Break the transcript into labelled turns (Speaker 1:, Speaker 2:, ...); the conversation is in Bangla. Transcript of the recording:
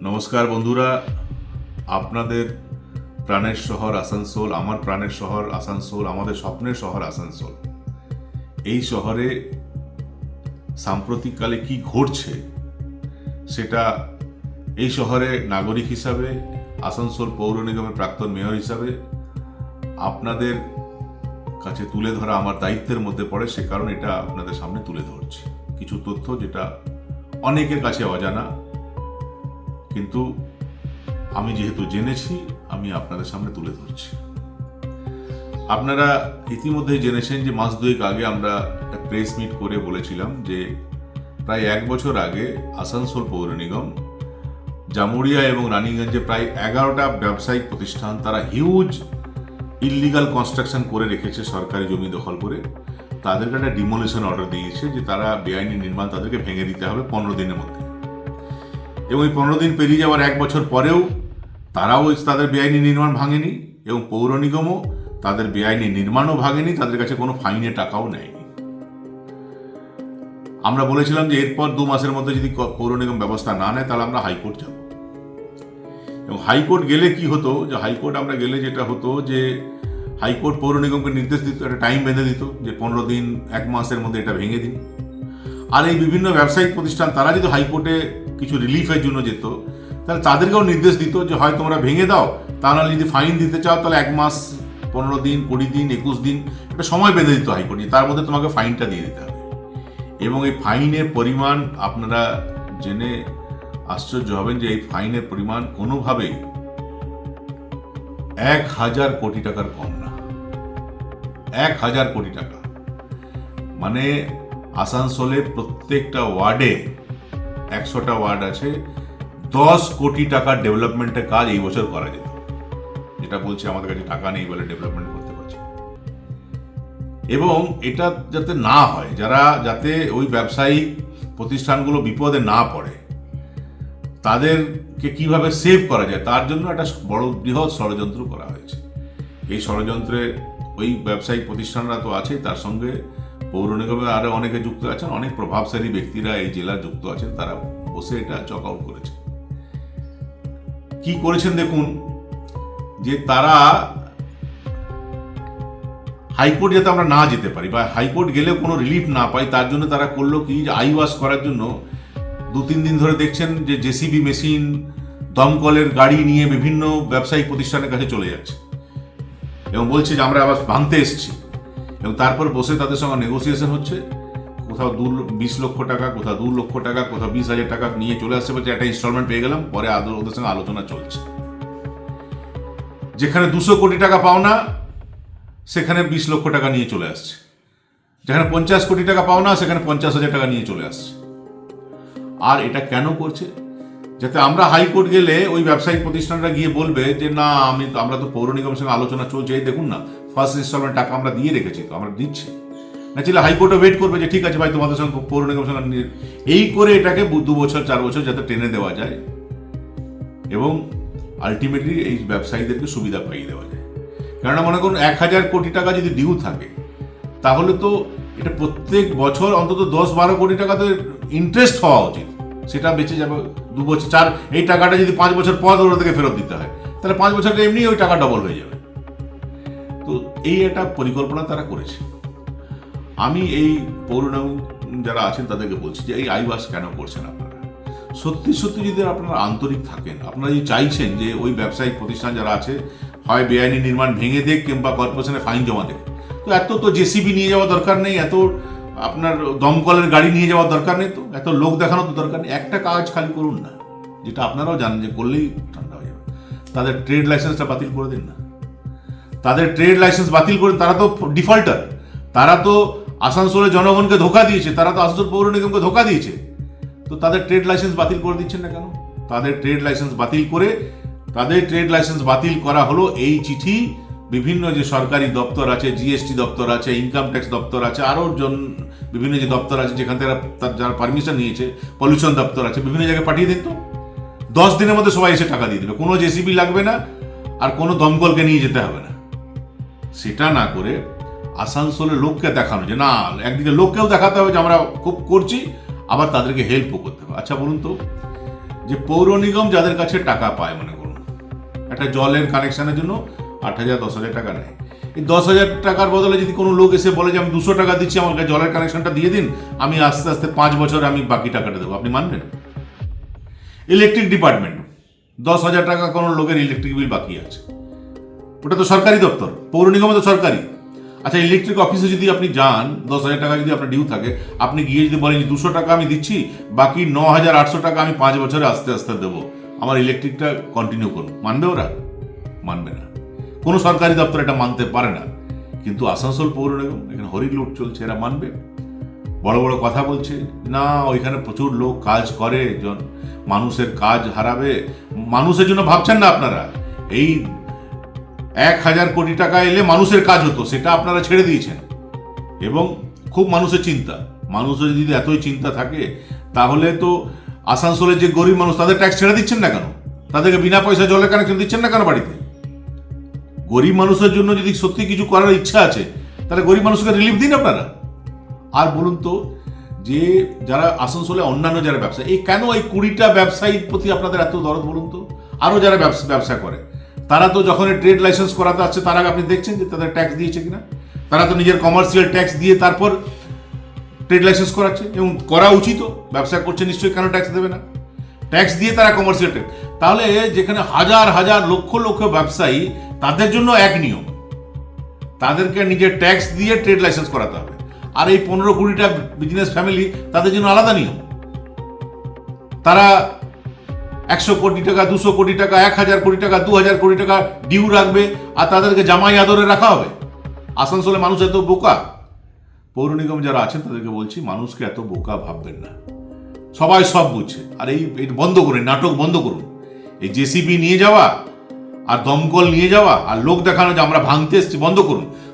Speaker 1: নমস্কার বন্ধুরা। আপনাদের প্রাণের শহর আসানসোল, আমার প্রাণের শহর আসানসোল, আমাদের স্বপ্নের শহর আসানসোল। এই শহরে সাম্প্রতিককালে কি ঘটছে সেটা এই শহরে নাগরিক হিসাবে, আসানসোল পৌর নিগমের প্রাক্তন মেয়র হিসাবে আপনাদের কাছে তুলে ধরা আমার দায়িত্বের মধ্যে পড়ে, সে কারণে এটা আপনাদের সামনে তুলে ধরছি। কিছু তথ্য যেটা অনেকের কাছে অজানা কিন্তু আমি যেহেতু জেনেছি, আমি আপনাদের সামনে তুলে ধরছি। আপনারা ইতিমধ্যে জেনেছেন যে মাস দুয়েক আগে আমরা একটা প্রেস মিট করে বলেছিলাম যে প্রায় এক বছর আগে আসানসোল পৌর নিগম, জামুরিয়া এবং রানীগঞ্জে প্রায় এগারোটা ব্যবসায়িক প্রতিষ্ঠান তারা হিউজ ইললিগাল কনস্ট্রাকশন করে রেখেছে সরকারি জমি দখল করে। তাদেরকে একটা ডিমোলিশন অর্ডার দিয়েছে যে তারা বেআইনি নির্মাণ তাদেরকে ভেঙে দিতে হবে পনেরো দিনের মধ্যে। এবং এই পনেরো দিন পেরিয়ে যাওয়ার এক বছর পরেও তারাও তাদের বেআইনি নির্মাণ ভাঙেনি এবং পৌর নিগমও তাদের বেআইনি নির্মাণও ভাঙেনি, তাদের কাছে কোনো ফাইনে টাকাও নেয়নি। আমরা বলেছিলাম যে এরপর দু মাসের মধ্যে যদি পৌর নিগম ব্যবস্থা না নেয়, তাহলে আমরা হাইকোর্ট যাব। এবং হাইকোর্ট গেলে কি হতো? যে হাইকোর্ট আমরা গেলে যেটা হতো যে হাইকোর্ট পৌর নিগমকে নির্দেশ দিত, একটা টাইম বেঁধে দিত যে পনেরো দিন, এক মাসের মধ্যে এটা ভেঙে দিন। আর এই বিভিন্ন ব্যবসায়িক প্রতিষ্ঠান, তারা যদি হাইকোর্টে কিছু রিলিফের জন্য যেত, তাহলে তাদেরকেও নির্দেশ দিত যে, হয় তোমরা ভেঙে দাও, তা নাহলে যদি ফাইন দিতে চাও, তাহলে এক মাস, পনেরো দিন, কুড়ি দিন, একুশ দিন, একটা সময় বেঁধে দিত হাইকোর্ট, তার মধ্যে তোমাকে ফাইনটা দিয়ে দিতে হবে। এবং এই ফাইনের পরিমাণ আপনারা জেনে আশ্চর্য হবেন যে, এই ফাইনের পরিমাণ কোনোভাবেই এক হাজার কোটি টাকার কম না। এক হাজার কোটি টাকা। মানে আসানসোলে প্রত্যেকটা ওয়ার্ডে একশোটা ওয়ার্ড আছে। দশ কোটি টাকার ডেভেলপমেন্টের কাজ এই বছর করা যেত। যেটা বলছে আমাদের কাছে টাকা নেই বলে ডেভেলপমেন্ট করতে পারছি এবং এটা যাতে না হয়, যারা যাতে ওই ব্যবসায়িক প্রতিষ্ঠানগুলো বিপদে না পড়ে, তাদেরকে কীভাবে সেভ করা যায়, তার জন্য একটা বড় বৃহৎ ষড়যন্ত্র করা হয়েছে। এই ষড়যন্ত্রে ওই ব্যবসায়িক প্রতিষ্ঠানরা তো আছেই তার সঙ্গে পৌর নিগমে আরও অনেকে যুক্ত আছেন, অনেক প্রভাবশালী ব্যক্তিরা এই জেলার যুক্ত আছেন, তারা বসে এটা চক আউট করেছে কি করেছেন দেখুন, যে তারা হাইকোর্ট যাতে আমরা না যেতে পারি বা হাইকোর্ট গেলে কোনো রিলিফ না পাই, তার জন্য তারা করল কি আই ওয়াশ করার জন্য দু তিন দিন ধরে দেখছেন যে জেসিবি মেশিন দমকলের গাড়ি নিয়ে বিভিন্ন ব্যবসায়িক প্রতিষ্ঠানের কাছে চলে যাচ্ছে এবং বলছে যে আমরা আবার ভাঙতে এসেছি। এবং তারপর বসে তাদের সঙ্গে নেগোসিয়েশন হচ্ছে। কোথাও দু বিশ লক্ষ টাকা, কোথাও দু লক্ষ টাকা, কোথাও বিশ হাজার টাকা নিয়ে চলে আসছে বলছে, একটা ইনস্টলমেন্ট পেয়ে গেলাম, পরে ওদের সঙ্গে আলোচনা চলছে। যেখানে দুশো কোটি টাকা পাও না সেখানে বিশ লক্ষ টাকা নিয়ে চলে আসছে। যেখানে পঞ্চাশ কোটি টাকা পাও না সেখানে পঞ্চাশ হাজার টাকা নিয়ে চলে আসছে। আর এটা কেন করছে? যাতে আমরা হাইকোর্ট গেলে ওই ব্যবসায়িক প্রতিষ্ঠানরা গিয়ে বলবে যে, না, আমি, আমরা তো পৌর নিগমের সঙ্গে আলোচনা চলছে। এই দেখুন না ফার্স্ট ইনস্টলমেন্ট টাকা আমরা দিয়ে রেখেছি, তো আমরা দিচ্ছি। না ছিল হাইকোর্টে ওয়েট করবে যে, ঠিক আছে ভাই, তোমাদের সঙ্গে পৌর নিগমের সঙ্গে এই করে এটাকে দু বছর, চার বছর যাতে টেনে দেওয়া যায় এবং আলটিমেটলি এই ব্যবসায়ীদেরকে সুবিধা পাইয়ে দেওয়া যায়। কেননা মনে করুন, এক হাজার কোটি টাকা যদি ডিউ থাকে, তাহলে তো এটা প্রত্যেক বছর অন্তত দশ বারো কোটি টাকা তো ইন্টারেস্ট হওয়া উচিত। সেটা বেঁচে যাবে দু বছর, চার এই টাকাটা যদি পাঁচ বছর পর ওরা থেকে ফেরত দিতে হয়, তাহলে পাঁচ বছর এমনি ওই টাকা ডবল হয়ে যাবে। এই একটা পরিকল্পনা তারা করেছে। আমি এই পৌর নিগম যারা আছেন তাদেরকে বলছি যে এই আইবাস কেন করছেন আপনারা? সত্যি সত্যি যদি আপনারা আন্তরিক থাকেন, আপনারা যদি চাইছেন যে ওই ব্যবসায়িক প্রতিষ্ঠান যারা আছে, হয় বেআইনি নির্মাণ ভেঙে দেখ কিংবা কর্পোরেশনে ফাইন জমা দেখ তো এত তো জেসিবি নিয়ে যাওয়া দরকার নেই, এত আপনার দমকলের গাড়ি নিয়ে যাওয়ার দরকার নেই তো, এত লোক দেখানো তো দরকার নেই, একটা কাজ খালি করুন না, যেটা আপনারাও জানেন যে করলেই ঠান্ডা হয়ে যাবে। তাদের ট্রেড লাইসেন্সটা বাতিল করে দিন না। তাদের ট্রেড লাইসেন্স বাতিল করে তারা তো ডিফল্টার তারা তো আসানসোলের জনগণকে ধোকা দিয়েছে, তারা তো আসানসোল পৌর নিগমকে ধোকা দিয়েছে। তো তাদের ট্রেড লাইসেন্স বাতিল করে দিচ্ছেন না কেন? তাদের ট্রেড লাইসেন্স বাতিল করে তাদের ট্রেড লাইসেন্স বাতিল করা হলো এই চিঠি। বিভিন্ন যে সরকারি দপ্তর আছে জিএসটি দপ্তর আছে ইনকাম ট্যাক্স দপ্তর আছে আরও জন বিভিন্ন যে দপ্তর আছে, যেখান থেকে তার যারা পারমিশন নিয়েছে পলিউশন দপ্তর আছে, বিভিন্ন জায়গায় পাঠিয়ে দিন তো দশ দিনের মধ্যে সবাই এসে টাকা দিয়ে দেবে কোনো জেসিবি লাগবে না, আর কোনো দমকলকে নিয়ে যেতে হবে না। সেটা না করে আসানসোলের লোককে দেখানো যে, না, একদিকে লোককেও দেখাতে হবে যে আমরা খুব করছি, আবার তাদেরকে হেল্পও করতে হবে। আচ্ছা বলুন তো, যে পৌর নিগম যাদের কাছে টাকা পায়, মনে করুন, একটা জলের কানেকশনের জন্য আট হাজার, দশ হাজার টাকা নেয়। এই দশ হাজার টাকার বদলে যদি কোনো লোক এসে বলে যে, আমি দুশো টাকা দিচ্ছি, আমাকে জলের কানেকশনটা দিয়ে দিন, আমি আস্তে আস্তে পাঁচ বছরে আমি বাকি টাকাটা দেবো। আপনি মানবেন? ইলেকট্রিক ডিপার্টমেন্ট দশ হাজার টাকা কোনো লোকের ইলেকট্রিক বিল বাকি আছে। ওটা তো সরকারি দপ্তর, পৌর নিগমে তো সরকারি। আচ্ছা ইলেকট্রিক অফিসে যদি আপনি যান, দশ হাজার টাকা যদি আপনার ডিউ থাকে, আপনি গিয়ে যদি বলেন যে দুশো টাকা আমি দিচ্ছি, বাকি ন হাজার আটশো টাকা আমি পাঁচ বছরে আস্তে আস্তে দেবো। আমার ইলেকট্রিকটা কন্টিনিউ করুন। মানবে ওরা? মানবে না। কোনো সরকারি দপ্তর এটা মানতে পারে না। কিন্তু আসানসোল পৌর নিগম, এখানে হরি লুট চলছে, এরা মানবে। বড় বড় কথা বলছে, না, ওইখানে প্রচুর লোক কাজ করে মানুষের কাজ হারাবে। মানুষের জন্য ভাবছেন না আপনারা? এই এক হাজার কোটি টাকা এলে মানুষের কাজ হতো, সেটা আপনারা ছেড়ে দিয়েছেন। এবং খুব মানুষের চিন্তা। মানুষের যদি এতই চিন্তা থাকে, তাহলে তো আসানসোলের যে গরিব মানুষ, তাদের ট্যাক্স ছেড়ে দিচ্ছেন না কেন? তাদেরকে বিনা পয়সা জলের কানেকশন দিচ্ছেন না কেন বাড়িতে? গরিব মানুষের জন্য যদি সত্যি কিছু করার ইচ্ছা আছে, তাহলে গরিব মানুষকে রিলিফ দিন আপনারা। আর বলুন তো, যে যারা আসানসোলে অন্যান্য যারা ব্যবসা, এই কেন এই কুড়িটা ব্যবসায়ীর প্রতি আপনাদের এত দরদ বলুন তো? আরও যারা ব্যবসা ব্যবসা করে। তারা তো যখন ট্রেড লাইসেন্স করাতে আসছে, তার আগে আপনি দেখছেন যে তাদের ট্যাক্স দিয়েছে কিনা? তারা তো নিজের কমার্শিয়াল ট্যাক্স দিয়ে তারপর ট্রেড লাইসেন্স করাচ্ছে, এবং করা উচিত ব্যবসা করছে নিশ্চয়ই, কেন ট্যাক্স দেবে না? ট্যাক্স দিয়ে তারা কমার্শিয়াল ট্যাক্স তাহলে যেখানে হাজার হাজার, লক্ষ লক্ষ ব্যবসায়ী, তাদের জন্য এক নিয়ম। তাদেরকে নিজের ট্যাক্স দিয়ে ট্রেড লাইসেন্স করাতে হবে। আর এই পনেরো কুড়িটা বিজনেস ফ্যামিলি তাদের জন্য আলাদা নিয়ম। তারা একশো কোটি টাকা, দুশো কোটি টাকা, এক হাজার কোটি টাকা, দু হাজার কোটি টাকা ডিউ রাখবে আর তাদেরকে জামাই আদরে রাখা হবে। আসানসোলে মানুষ এত বোকা। পৌর নিগম যারা আছেন তাদেরকে বলছি, মানুষকে এত বোকা ভাববেন না। সবাই সব বুঝছে। আর এই বন্ধ করুন নাটক বন্ধ করুন। এই জেসিবি নিয়ে যাওয়া, আর দমকল নিয়ে যাওয়া, আর লোক দেখানো যে আমরা ভাঙতে এসছি, বন্ধ করুন।